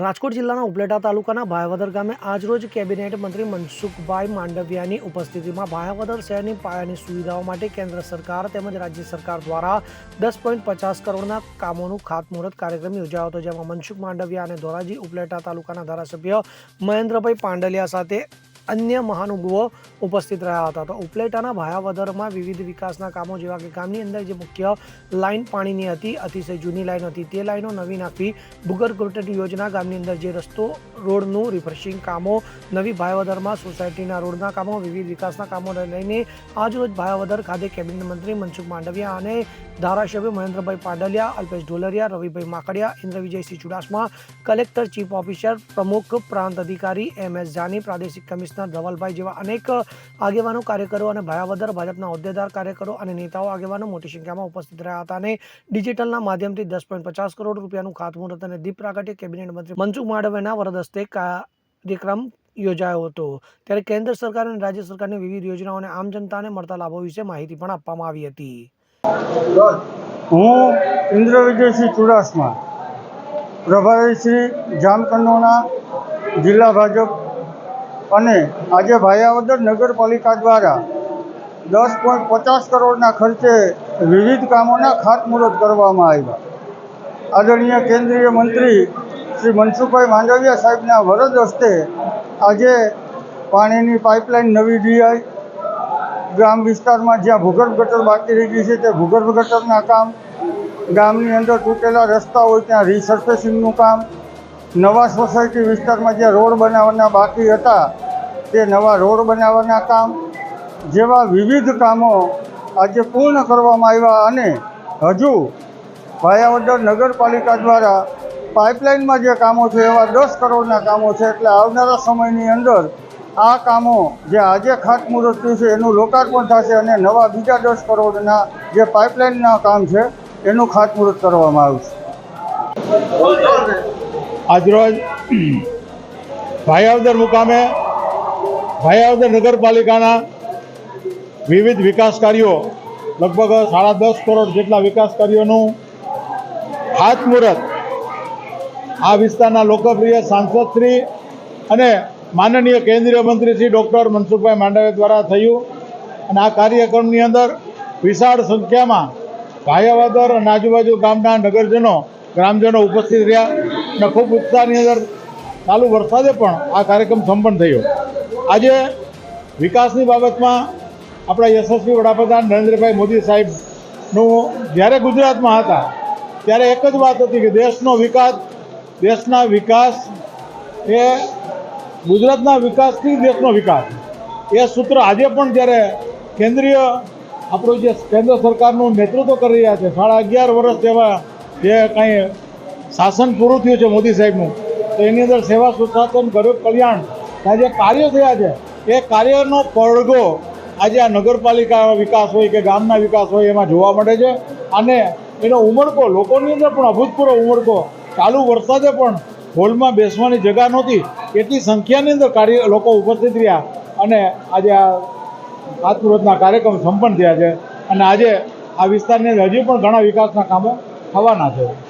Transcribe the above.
રાજકોટ જિલ્લાના ઉપલેટા તાલુકાના ભાયાવદર ગામે આજરોજ કેબિનેટ મંત્રી મનસુખભાઈ માંડવિયાની ઉપસ્થિતિમાં ભાયાવદર શહેરની પાયાની સુવિધાઓ માટે કેન્દ્ર સરકાર તેમજ રાજ્ય સરકાર દ્વારા દસ પોઈન્ટ પચાસ કરોડના કામોનું ખાતમુહૂર્ત કાર્યક્રમ યોજાયો હતો, જેમાં મનસુખ માંડવિયા અને ધોરાજી ઉપલેટા તાલુકાના ધારાસભ્ય મહેન્દ્રભાઈ પાંડલિયા સાથે અન્ય મહાનુભવો ઉપસ્થિત રહ્યા હતા. તો ઉપલેટાના ભાયાવદરમાં વિવિધ વિકાસના કામો જેવા કે ગામની અંદર જે મુખ્ય લાઈન પાણીની હતી, અતિશય જૂની લાઈન હતી, તે લાઇનો નવી નાખવી, ભૂગર્ભ ગટર યોજના ગામની અંદર જે રસ્તો રોડનું રિફ્રેશિંગ કામો, નવી ભાયાવદરમાં સોસાયટીના રોડના કામો, વિવિધ વિકાસના કામોને લઈને આજરોજ ભાયાવદર ખાતે કેબિનેટ મંત્રી મનસુખ માંડવિયા અને ધારાસભ્ય Mahendrabhai Pandaliya, Alpesh Dholariya, Ravibhai Makadiya Indra Vijaysinh Chudasama, collector chief officer, પ્રમુખ પ્રાંત અધિકારી એમ એસ જાની, પ્રાદેશિક કમિશનર ધવલભાઈ જેવા અનેક આગેવાનો કાર્યકરો અને ભાયાવદર ભાજપના હોદ્દેદાર કાર્યકરો અને નેતાઓ આગેવાનો મોટી સંખ્યામાં ઉપસ્થિત રહ્યા હતા અને ડિજિટલના માધ્યમથી દસ પોઈન્ટ પચાસ કરોડ રૂપિયાનું ખાતમુહૂર્ત અને દીપ પ્રાગટ્ય કેબિનેટ મંત્રી મનસુખ માંડવિયાના વરદ કાર્યક્રમ યોજાયો હતો. ત્યારે કેન્દ્ર સરકાર અને રાજ્ય સરકારની વિવિધ યોજનાઓ અને આમ જનતાને મળતા લાભો વિશે માહિતી પણ આપવામાં આવી હતી. હું ઇન્દ્ર વિજયસિંહ ચુડાસમા પ્રભારી શ્રી જામકંડોના જિલ્લા ભાજપ અને આજે ભાયાવદર નગરપાલિકા દ્વારા દસ પોઈન્ટ પચાસ કરોડના ખર્ચે વિવિધ કામોના ખાતમુહૂર્ત કરવામાં આવ્યા. આદરણીય કેન્દ્રીય મંત્રી શ્રી મનસુખભાઈ માંડવિયા સાહેબના વરદ હસ્તે આજે પાણીની પાઇપલાઇન નવી ડીઆઈ ગ્રામ વિસ્તારમાં જ્યાં ભૂગર્ભ ગટર બાકી રહી ગઈ છે તે ભૂગર્ભ ગટરના કામ, ગામની અંદર તૂટેલા રસ્તા હોય ત્યાં રિસર્ફેસિંગનું કામ નવા સોસાયટી વિસ્તારમાં જે રોડ બનાવવાના બાકી હતા, તે નવા રોડ બનાવવાના કામ, જેવા વિવિધ કામો આજે પૂર્ણ કરવામાં આવ્યા અને હજુ ભાયાવદર નગરપાલિકા દ્વારા પાઇપલાઇનમાં જે કામો છે, એવા દસ કરોડના કામો છે, એટલે આવનારા સમયની અંદર આ કામો જે આજે ખાતમુહૂર્ત થયું છે, એનું લોકાર્પણ થશે અને નવા બીજા દસ કરોડના જે પાઇપલાઇનના કામ છે, એનું ખાતમુહૂર્ત કરવામાં આવશે. આજરોજ ભાયાવદર મુકામે ભાયાવદર નગરપાલિકાના વિવિધ વિકાસ કાર્યો, લગભગ સાડા દસ કરોડ જેટલા વિકાસ કાર્યોનું ખાતમુહૂર્ત આ વિસ્તારના લોકપ્રિય સાંસદશ્રી અને માનનીય કેન્દ્રીય મંત્રી શ્રી ડૉક્ટર મનસુખભાઈ માંડવે દ્વારા થયું. અને આ કાર્યક્રમની અંદર વિશાળ સંખ્યામાં ભાયાવદર અને આજુબાજુ ગામના નગરજનો, ગ્રામજનો ઉપસ્થિત રહ્યા. ખૂબ ઉત્સાહની અંદર ચાલુ વરસાદે પણ આ કાર્યક્રમ સંપન્ન થયો. આજે વિકાસની બાબતમાં આપણા યશસ્વી વડાપ્રધાન નરેન્દ્રભાઈ મોદી સાહેબનું જ્યારે ગુજરાતમાં હતા, ત્યારે એક જ વાત હતી કે દેશનો વિકાસ, દેશના વિકાસ એ ગુજરાતના વિકાસથી દેશનો વિકાસ. એ સૂત્ર આજે પણ જ્યારે કેન્દ્રીય આપણું જે કેન્દ્ર સરકારનું નેતૃત્વ કરી રહ્યા છે, સાડા અગિયાર વર્ષ જેવા જે કાંઈ શાસન પૂરું થયું છે મોદી સાહેબનું. તો એની અંદર સેવા સુશાસન, ગરીબ કલ્યાણના જે કાર્યો થયા છે. એ કાર્યનો પડઘો આજે આ નગરપાલિકા વિકાસ હોય કે ગામના વિકાસ હોય એમાં જોવા મળે છે. અને એનો ઉમળકો, લોકોની અંદર પણ અભૂતપૂર્વ ઉમળકો. ચાલુ વરસાદે પણ હોલમાં બેસવાની જગા નહોતી. એટલી સંખ્યાની અંદર કાર્ય લોકો ઉપસ્થિત રહ્યા. અને આજે આ ખાતમુહૂર્તના કાર્યક્રમ સંપન્ન થયા છે. અને આજે આ વિસ્તારની હજી પણ ઘણા વિકાસના કામો થવાના છે.